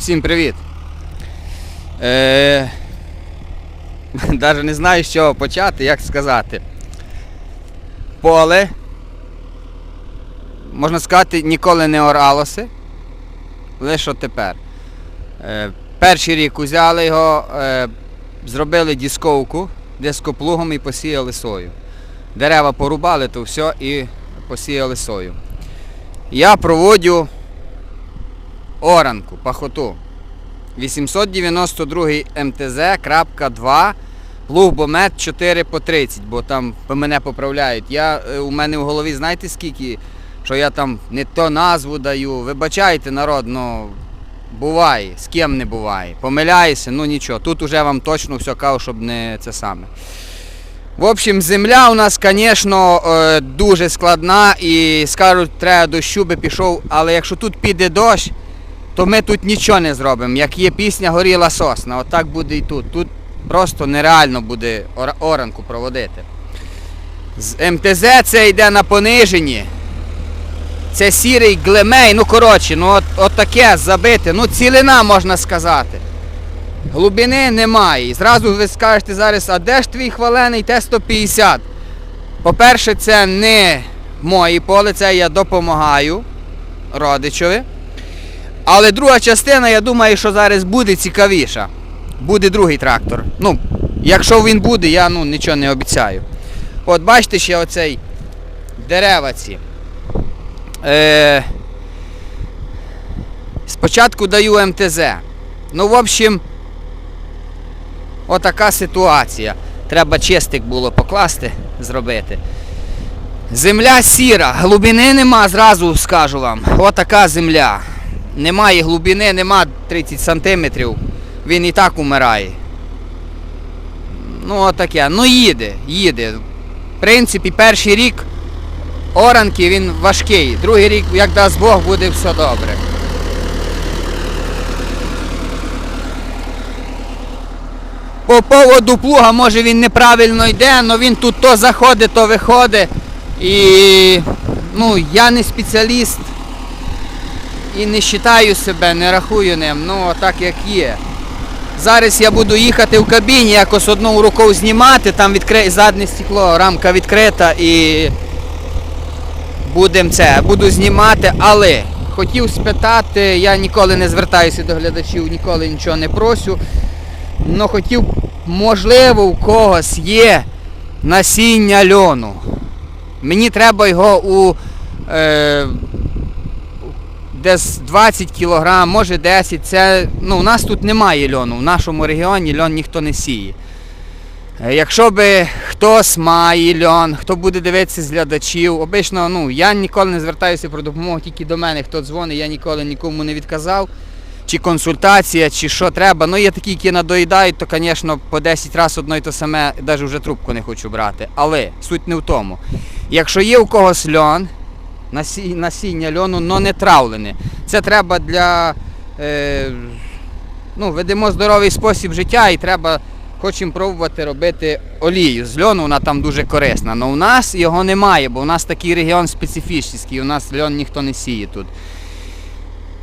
Всім привіт. Е, Даже не знаю, з чого почати, як сказати. Поле. Можна сказати, ніколи не оралося. Лише тепер. Е, перший рік узяли його, е, зробили дісковку дископлугом і посіяли сою. Дерева порубали, то все і посіяли сою. Я проводжу оранку, пахоту. 892 МТЗ, крапка 2, плуг-бомет 4 по 30, бо там мене поправляють. Я, е, у мене в голові знаєте скільки, що я там не то назву даю. Вибачайте, народ, ну буває, з ким не буває. Помиляюся, ну нічого. Тут уже вам точно все кажу, щоб не це саме. В общем, земля у нас, звісно, е, дуже складна і скажуть, треба дощу би пішов, але якщо тут піде дощ, то ми тут нічого не зробимо. Як є пісня Горіла сосна, отак буде і тут. Тут просто нереально буде оранку проводити. З МТЗ це йде на пониженні. Це сірий глемей, ну коротше, ну от, от таке забите, ну цілина можна сказати. Глибини немає. І зразу ви скажете зараз, а де ж твій хвалений Т-150? По-перше, це не моє поле, це я допомагаю родичові. Але друга частина, я думаю, що зараз буде цікавіша. Буде другий трактор. Ну, якщо він буде, я ну, нічого не обіцяю. От бачите ще оцей дерева ці. Е, спочатку даю МТЗ. Ну, в общем, отака ситуація. Треба чистик було покласти, зробити. Земля сіра, глибини нема, зразу скажу вам. Отака земля. Немає глибини, нема 30 сантиметрів. Він і так умирає. Ну, отаке. Ну їде, їде. В принципі, перший рік оранки він важкий. Другий рік, як дасть Бог, буде все добре. По поводу плуга, може він неправильно йде, але він тут то заходить, то виходить. І ну, я не спеціаліст і не вважаю себе, не рахую ним, ну так як є. Зараз я буду їхати в кабіні, якось одну рукою знімати, там відкри... заднє стекло, рамка відкрита і будемо це, буду знімати, але хотів спитати, я ніколи не звертаюся до глядачів, ніколи нічого не просю. Ну хотів, можливо, у когось є насіння льону. Мені треба його у е, десь 20 кг, може 10. Це, ну, у нас тут немає льону. В нашому регіоні льон ніхто не сіє. Е, Якщо би хтось має льон, хто буде дивитися з глядачів, обично, ну, я ніколи не звертаюся про допомогу тільки до мене, хто дзвонить, я ніколи нікому не відказав. Чи консультація, чи що треба. Ну, є такі, які надоїдають, то, звісно, по 10 разів одно і те саме, навіть вже трубку не хочу брати. Але суть не в тому. Якщо є у когось льон, насіння льону, але не травлене, це треба для. Е, ну, ведемо здоровий спосіб життя і треба, хочемо пробувати робити олію. З льону вона там дуже корисна. Але у нас його немає, бо у нас такий регіон специфічний, у нас льон ніхто не сіє тут.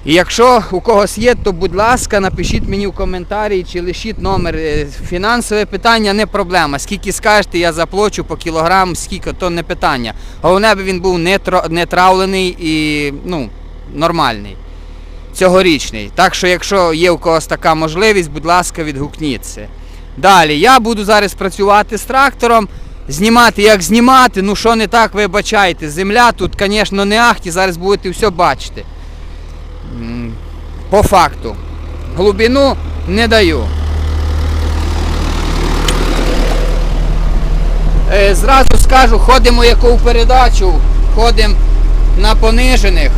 І якщо у когось є, то будь ласка, напишіть мені в коментарі чи лишіть номер. Е, Фінансове питання не проблема. Скільки скажете, я заплачу по кілограм, скільки, то не питання. Головне, аби він був не, травлений і ну, нормальний. Цьогорічний. Так що, якщо є у когось така можливість, будь ласка, відгукніться. Далі, я буду зараз працювати з трактором, знімати, як знімати, ну що не так, вибачайте. Земля тут, звісно, не ахті, зараз будете все бачити. По факту. Глибину не даю. Е, Зразу скажу, ходимо яку в передачу, ходимо на понижених.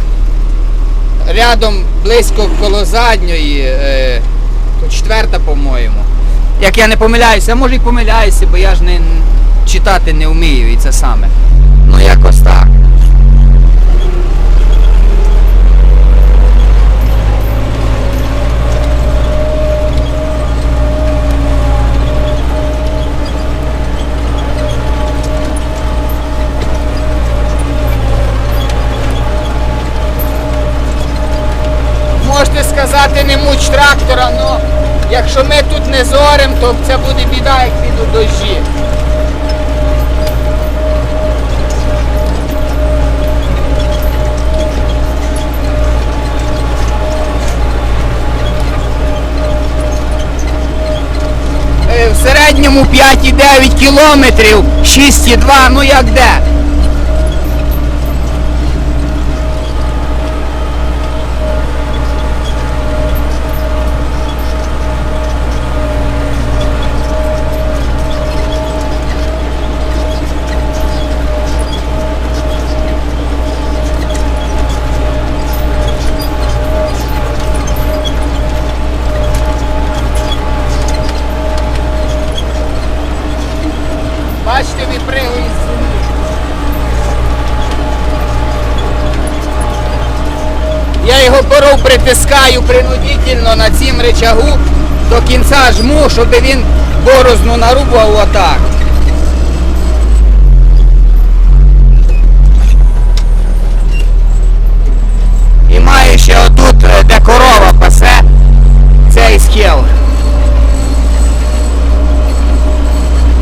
Рядом близько коло задньої, е, четверта, по-моєму. Як я не помиляюся, може і помиляюся, бо я ж не читати не вмію і це саме. Ну якось так. Якщо ми тут не зорим, то це буде біда, як підуть дощі. Е, В середньому 5,9 кілометрів, 6,2, ну як де. Бачите, випригує з землі. Поров притискаю принудительно на цім речагу до кінця жму, щоб він борозну нарубав отак. І маю ще отут, е, де корова пасе, цей схил.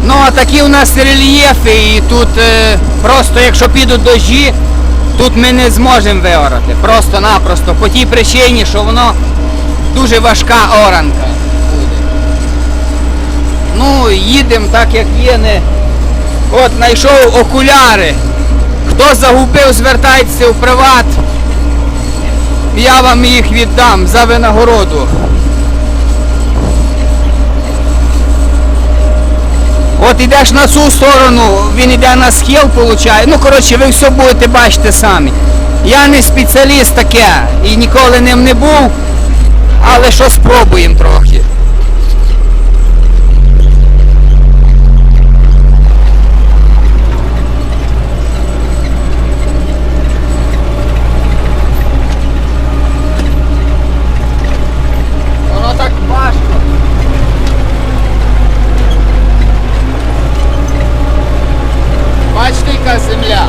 Ну, а такі у нас рельєфи, і тут е, просто якщо підуть дощі, тут ми не зможемо виорати. Просто-напросто. По тій причині, що воно дуже важка оранка буде. Ну, їдемо так, як є. Не... От знайшов окуляри. Хто загубив, звертайтеся в приват. Я вам їх віддам за винагороду. От йдеш на цю сторону, він йде на схил, получає. Ну, коротше, ви все будете бачити самі. Я не спеціаліст таке і ніколи ним не був, але що спробуємо трохи. Воно так важко. Бачите, яка земля.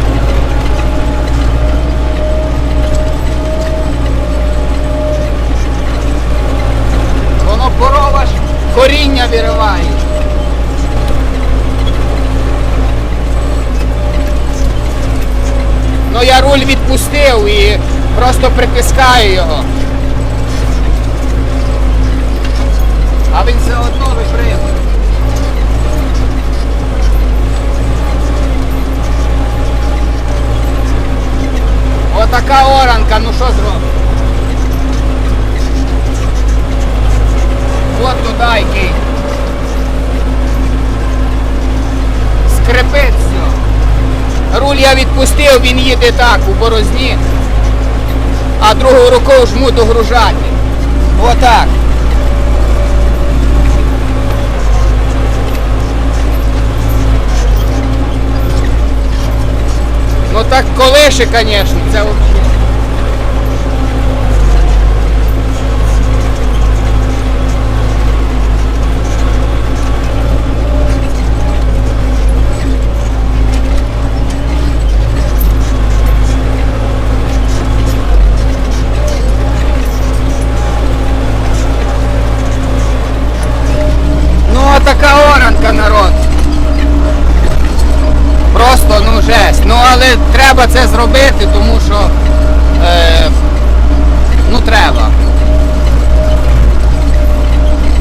Воно корова ж коріння вириває. Ну я руль відпустив і просто притискаю його. Руль я відпустив, він їде так у борозні, а другою рукою жму догружати. Отак. Ну так колише, звісно, це взагалі. Треба це зробити, тому що е, ну треба.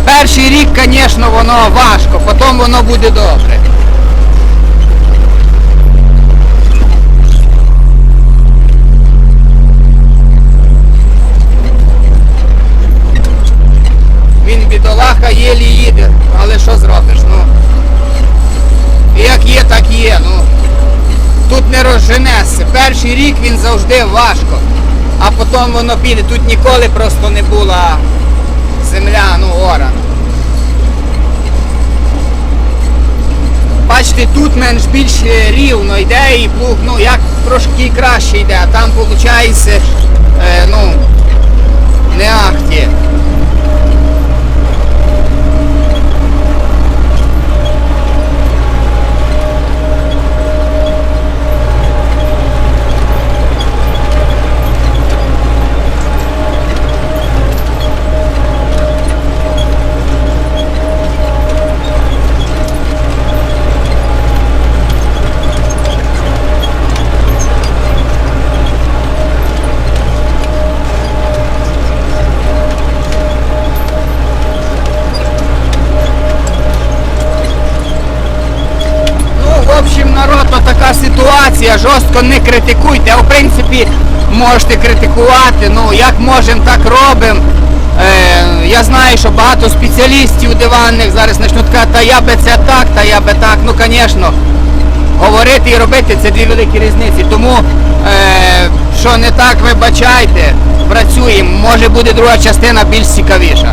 Перший рік, звісно, воно важко, потім воно буде добре. Він бідолаха єлі їде, але що зробиш? Ну, як є, так є. Ну, тут не розженешся. Перший рік він завжди важко, а потім воно піде. Тут ніколи просто не була земля, ну орана. Бачите, тут менш більш рівно йде і плуг, ну як трошки краще йде, а там виходить, е, ну, не ахті. Жорстко не критикуйте. А в принципі можете критикувати. Ну як можемо, так робимо. Е, я знаю, що багато спеціалістів диванних зараз почнуть казати, та я би це так, та я би так. Ну, звісно, говорити і робити це дві великі різниці. Тому, е, що не так, вибачайте, працюємо. Може буде друга частина більш цікавіша.